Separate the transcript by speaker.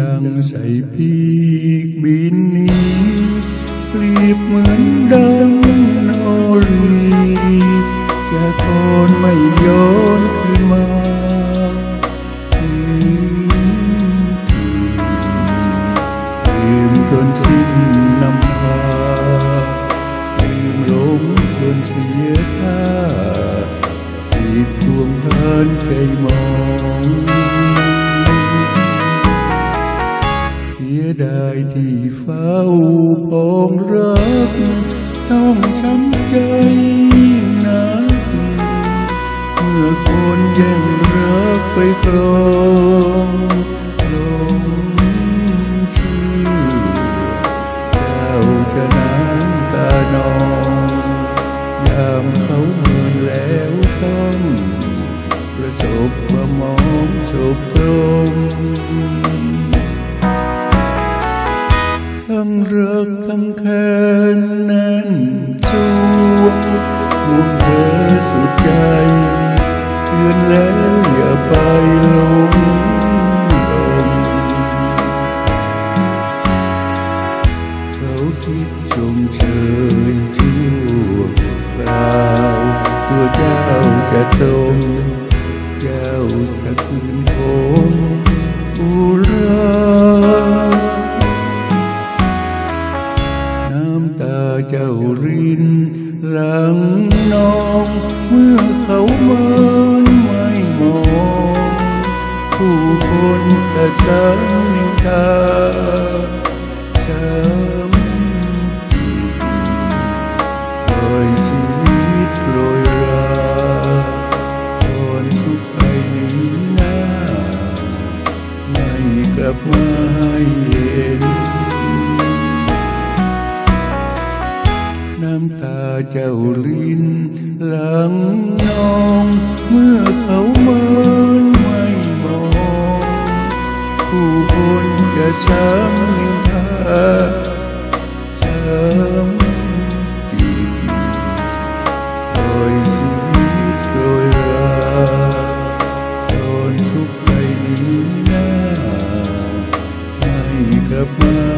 Speaker 1: ดังใส่พีกบินนี้เปรียบเหมือนดังนอรีจะโคนไม่ย้อนคืนมาลืมทีลืมจนสิ้นนำพาลืมลงจนเสียท่า ที่เฝ้าปองรัก ต้องช้ำใจนัก เมื่อคนแย่งรักไปครองหลงเชื่อเจ้าจะน้ำตานองยามเขาเมินแล้วต้อง ประสบความมองศพตร งทั้งรักทั้งแค้นแน่นจวงห่วงเธอสุดใจเตือนแล้วอย่าไปลงลมเขาคิดชมเชยชั่วคราวตัวเจ้าจะตรงเจ้าจะคืนคง คนกระชันนินทาช้ำจิตปล่อยชีวิตโรยราทนทุกข์ไปนี้หน้า ไม่กลับมาให้เห็นน้ำตาเจ้ารินหลังนองเมื่อเขาเมิน the blue.